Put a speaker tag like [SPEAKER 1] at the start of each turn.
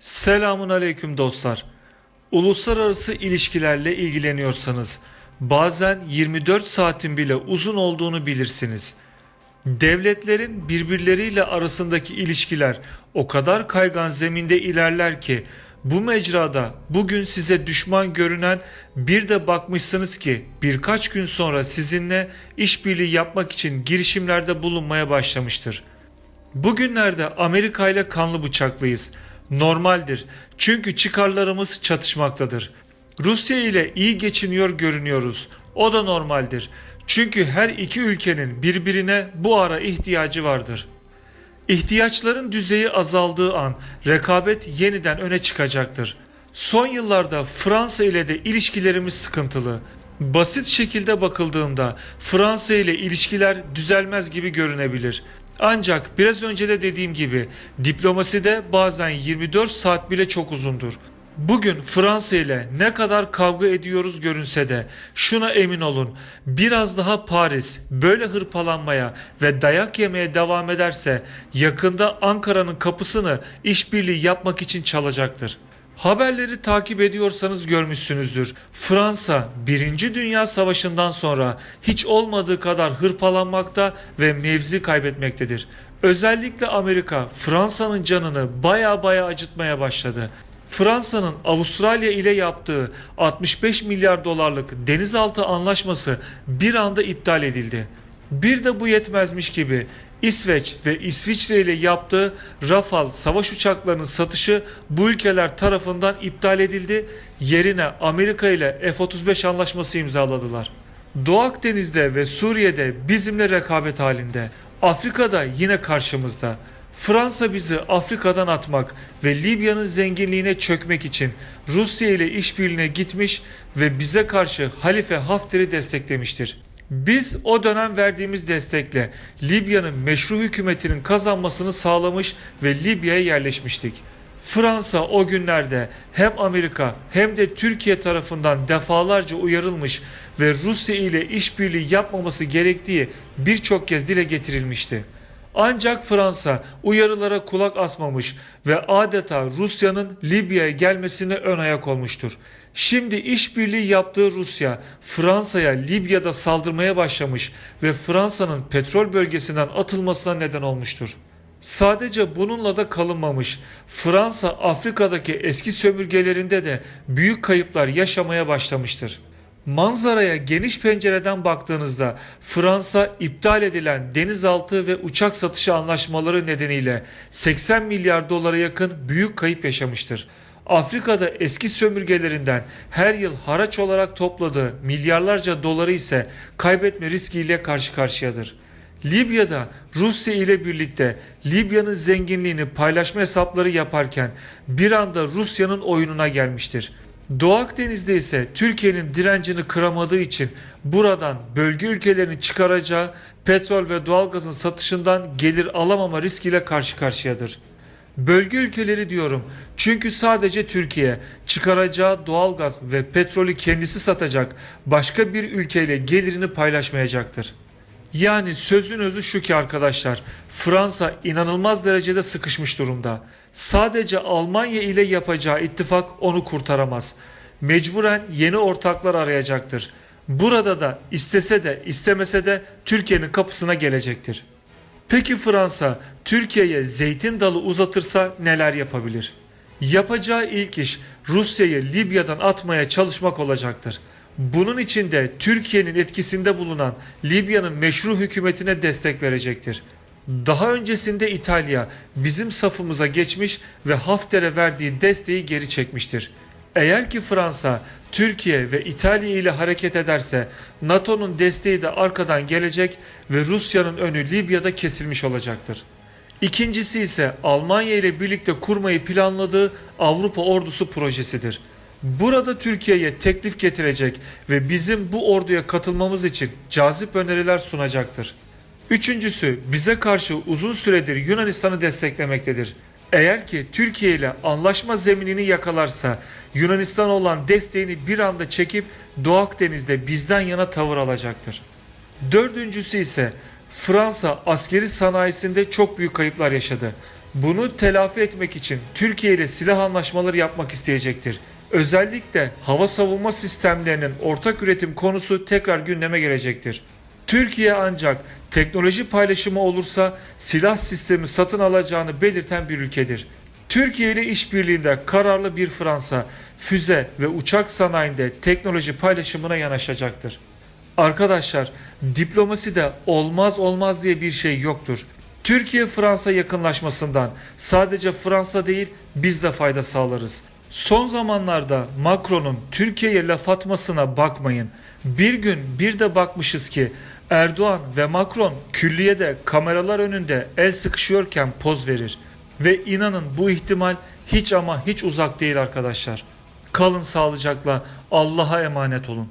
[SPEAKER 1] Selamun aleyküm dostlar. Uluslararası ilişkilerle ilgileniyorsanız bazen 24 saatin bile uzun olduğunu bilirsiniz. Devletlerin birbirleriyle arasındaki ilişkiler o kadar kaygan zeminde ilerler ki bu mecrada bugün size düşman görünen bir de bakmışsınız ki birkaç gün sonra sizinle işbirliği yapmak için girişimlerde bulunmaya başlamıştır. Bugünlerde Amerika ile kanlı bıçaklıyız. Normaldir. Çünkü çıkarlarımız çatışmaktadır. Rusya ile iyi geçiniyor görünüyoruz. O da normaldir. Çünkü her iki ülkenin birbirine bu ara ihtiyacı vardır. İhtiyaçların düzeyi azaldığı an rekabet yeniden öne çıkacaktır. Son yıllarda Fransa ile de ilişkilerimiz sıkıntılı. Basit şekilde bakıldığında Fransa ile ilişkiler düzelmez gibi görünebilir. Ancak biraz önce de dediğim gibi diplomaside bazen 24 saat bile çok uzundur. Bugün Fransa ile ne kadar kavga ediyoruz görünse de şuna emin olun biraz daha Paris böyle hırpalanmaya ve dayak yemeye devam ederse yakında Ankara'nın kapısını işbirliği yapmak için çalacaktır. Haberleri takip ediyorsanız görmüşsünüzdür. Fransa 1. Dünya Savaşı'ndan sonra hiç olmadığı kadar hırpalanmakta ve mevzi kaybetmektedir. Özellikle Amerika Fransa'nın canını baya baya acıtmaya başladı. Fransa'nın Avustralya ile yaptığı 65 milyar dolarlık denizaltı anlaşması bir anda iptal edildi. Bir de bu yetmezmiş gibi İsveç ve İsviçre ile yaptığı Rafale savaş uçaklarının satışı bu ülkeler tarafından iptal edildi. Yerine Amerika ile F-35 anlaşması imzaladılar. Doğu Akdeniz'de ve Suriye'de bizimle rekabet halinde. Afrika'da yine karşımızda. Fransa bizi Afrika'dan atmak ve Libya'nın zenginliğine çökmek için Rusya ile işbirliğine gitmiş ve bize karşı Halife Hafter'i desteklemiştir. Biz o dönem verdiğimiz destekle Libya'nın meşru hükümetinin kazanmasını sağlamış ve Libya'ya yerleşmiştik. Fransa o günlerde hem Amerika hem de Türkiye tarafından defalarca uyarılmış ve Rusya ile işbirliği yapmaması gerektiği birçok kez dile getirilmişti. Ancak Fransa uyarılara kulak asmamış ve adeta Rusya'nın Libya'ya gelmesine ön ayak olmuştur. Şimdi işbirliği yaptığı Rusya Fransa'ya Libya'da saldırmaya başlamış ve Fransa'nın petrol bölgesinden atılmasına neden olmuştur. Sadece bununla da kalınmamış. Fransa Afrika'daki eski sömürgelerinde de büyük kayıplar yaşamaya başlamıştır. Manzaraya geniş pencereden baktığınızda Fransa iptal edilen denizaltı ve uçak satışı anlaşmaları nedeniyle 80 milyar dolara yakın büyük kayıp yaşamıştır. Afrika'da eski sömürgelerinden her yıl haraç olarak topladığı milyarlarca doları ise kaybetme riskiyle karşı karşıyadır. Libya'da Rusya ile birlikte Libya'nın zenginliğini paylaşma hesapları yaparken bir anda Rusya'nın oyununa gelmiştir. Doğu Akdeniz'de ise Türkiye'nin direncini kıramadığı için buradan bölge ülkelerini çıkaracağı petrol ve doğalgazın satışından gelir alamama riskiyle karşı karşıyadır. Bölge ülkeleri diyorum çünkü sadece Türkiye çıkaracağı doğalgaz ve petrolü kendisi satacak başka bir ülkeyle gelirini paylaşmayacaktır. Yani sözün özü şu ki arkadaşlar Fransa inanılmaz derecede sıkışmış durumda. Sadece Almanya ile yapacağı ittifak onu kurtaramaz. Mecburen yeni ortaklar arayacaktır. Burada da istese de istemese de Türkiye'nin kapısına gelecektir. Peki Fransa Türkiye'ye zeytin dalı uzatırsa neler yapabilir? Yapacağı ilk iş Rusya'yı Libya'dan atmaya çalışmak olacaktır. Bunun için de Türkiye'nin etkisinde bulunan Libya'nın meşru hükümetine destek verecektir. Daha öncesinde İtalya bizim safımıza geçmiş ve Hafter'e verdiği desteği geri çekmiştir. Eğer ki Fransa, Türkiye ve İtalya ile hareket ederse NATO'nun desteği de arkadan gelecek ve Rusya'nın önü Libya'da kesilmiş olacaktır. İkincisi ise Almanya ile birlikte kurmayı planladığı Avrupa Ordusu projesidir. Burada Türkiye'ye teklif getirecek ve bizim bu orduya katılmamız için cazip öneriler sunacaktır. Üçüncüsü bize karşı uzun süredir Yunanistan'ı desteklemektedir. Eğer ki Türkiye ile anlaşma zeminini yakalarsa Yunanistan olan desteğini bir anda çekip Doğu Akdeniz'de bizden yana tavır alacaktır. Dördüncüsü ise Fransa askeri sanayisinde çok büyük kayıplar yaşadı. bunu telafi etmek için Türkiye ile silah anlaşmaları yapmak isteyecektir. Özellikle hava savunma sistemlerinin ortak üretim konusu tekrar gündeme gelecektir. Türkiye ancak teknoloji paylaşımı olursa silah sistemi satın alacağını belirten bir ülkedir. Türkiye ile işbirliğinde kararlı bir Fransa füze ve uçak sanayinde teknoloji paylaşımına yanaşacaktır. Arkadaşlar diplomaside olmaz olmaz diye bir şey yoktur. Türkiye-Fransa yakınlaşmasından sadece Fransa değil biz de fayda sağlarız. Son zamanlarda Macron'un Türkiye'ye laf atmasına bakmayın. Bir gün bir de bakmışız ki Erdoğan ve Macron külliyede kameralar önünde el sıkışıyorken poz verir. Ve inanın bu ihtimal hiç ama hiç uzak değil arkadaşlar. Kalın sağlıcakla Allah'a emanet olun.